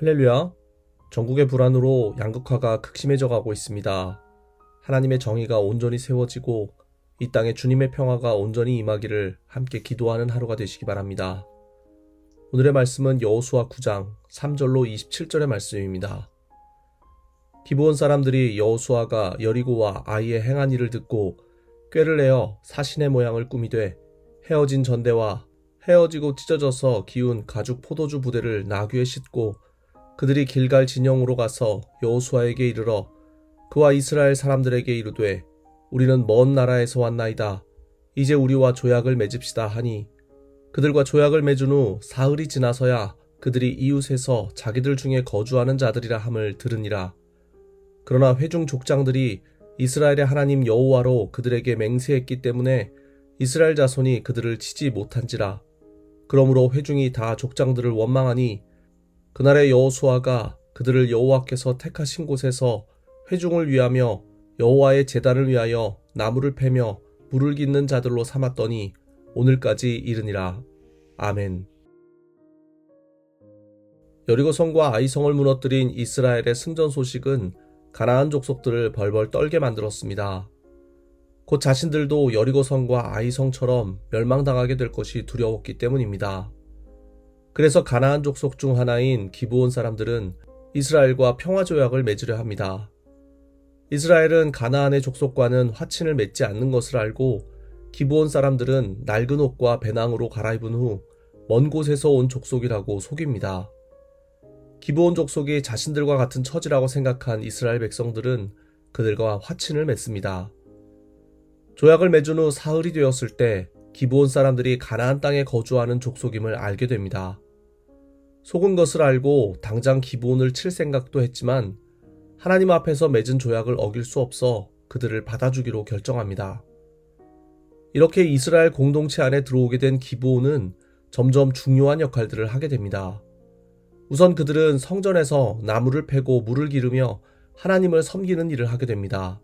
할렐루야. 전국의 불안으로 양극화가 극심해져 가고 있습니다. 하나님의 정의가 온전히 세워지고 이 땅에 주님의 평화가 온전히 임하기를 함께 기도하는 하루가 되시기 바랍니다. 오늘의 말씀은 여호수아 9장 3절로 27절의 말씀입니다. 기브온 사람들이 여호수아가 여리고와 아이의 행한 일을 듣고 꾀를 내어 사신의 모양을 꾸미되 헤어진 전대와 헤어지고 찢어져서 기운 가죽 포도주 부대를 나귀에 싣고 그들이 길갈 진영으로 가서 여호수아에게 이르러 그와 이스라엘 사람들에게 이르되 우리는 먼 나라에서 왔나이다. 이제 우리와 조약을 맺읍시다 하니 그들과 조약을 맺은 후 사흘이 지나서야 그들이 이웃에서 자기들 중에 거주하는 자들이라 함을 들으니라. 그러나 회중 족장들이 이스라엘의 하나님 여호와로 그들에게 맹세했기 때문에 이스라엘 자손이 그들을 치지 못한지라. 그러므로 회중이 다 족장들을 원망하니 그날의 여호수아가 그들을 여호와께서 택하신 곳에서 회중을 위하며 여호와의 제단을 위하여 나무를 패며 물을 깃는 자들로 삼았더니 오늘까지 이르니라. 아멘. 여리고성과 아이성을 무너뜨린 이스라엘의 승전 소식은 가나안 족속들을 벌벌 떨게 만들었습니다. 곧 자신들도 여리고성과 아이성처럼 멸망당하게 될 것이 두려웠기 때문입니다. 그래서 가나안 족속 중 하나인 기브온 사람들은 이스라엘과 평화 조약을 맺으려 합니다. 이스라엘은 가나안의 족속과는 화친을 맺지 않는 것을 알고 기브온 사람들은 낡은 옷과 배낭으로 갈아입은 후 먼 곳에서 온 족속이라고 속입니다. 기브온 족속이 자신들과 같은 처지라고 생각한 이스라엘 백성들은 그들과 화친을 맺습니다. 조약을 맺은 후 사흘이 되었을 때 기브온 사람들이 가나안 땅에 거주하는 족속임을 알게 됩니다. 속은 것을 알고 당장 기브온을 칠 생각도 했지만 하나님 앞에서 맺은 조약을 어길 수 없어 그들을 받아주기로 결정합니다. 이렇게 이스라엘 공동체 안에 들어오게 된 기브온은 점점 중요한 역할들을 하게 됩니다. 우선 그들은 성전에서 나무를 패고 물을 기르며 하나님을 섬기는 일을 하게 됩니다.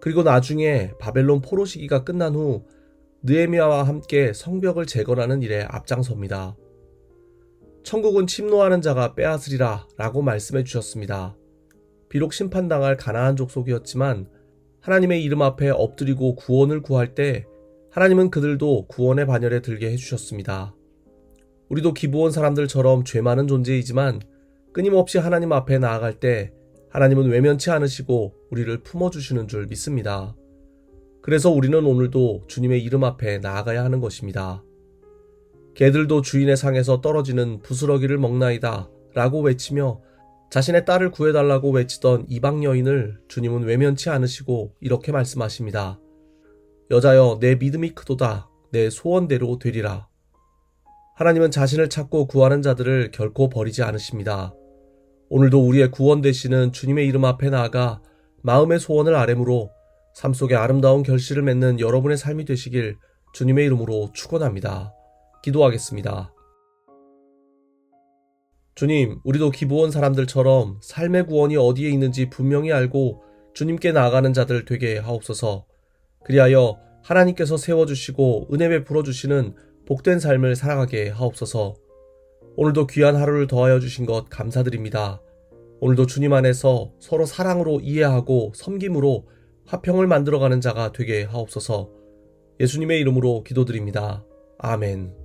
그리고 나중에 바벨론 포로 시기가 끝난 후 느에미아와 함께 성벽을 재건하는 일에 앞장섭니다. 천국은 침노하는 자가 빼앗으리라 라고 말씀해 주셨습니다. 비록 심판당할 가나안 족속이었지만 하나님의 이름 앞에 엎드리고 구원을 구할 때 하나님은 그들도 구원의 반열에 들게 해주셨습니다. 우리도 기부온 사람들처럼 죄 많은 존재이지만 끊임없이 하나님 앞에 나아갈 때 하나님은 외면치 않으시고 우리를 품어주시는 줄 믿습니다. 그래서 우리는 오늘도 주님의 이름 앞에 나아가야 하는 것입니다. 개들도 주인의 상에서 떨어지는 부스러기를 먹나이다 라고 외치며 자신의 딸을 구해달라고 외치던 이방 여인을 주님은 외면치 않으시고 이렇게 말씀하십니다. 여자여 내 믿음이 크도다 내 소원대로 되리라. 하나님은 자신을 찾고 구하는 자들을 결코 버리지 않으십니다. 오늘도 우리의 구원 되시는 주님의 이름 앞에 나아가 마음의 소원을 아뢰므로 삶 속에 아름다운 결실을 맺는 여러분의 삶이 되시길 주님의 이름으로 축원합니다. 기도하겠습니다. 주님, 우리도 기부원 사람들처럼 삶의 구원이 어디에 있는지 분명히 알고 주님께 나아가는 자들 되게 하옵소서. 그리하여 하나님께서 세워주시고 은혜 베풀어 주시는 복된 삶을 살아가게 하옵소서. 오늘도 귀한 하루를 더하여 주신 것 감사드립니다. 오늘도 주님 안에서 서로 사랑으로 이해하고 섬김으로 화평을 만들어가는 자가 되게 하옵소서. 예수님의 이름으로 기도드립니다. 아멘.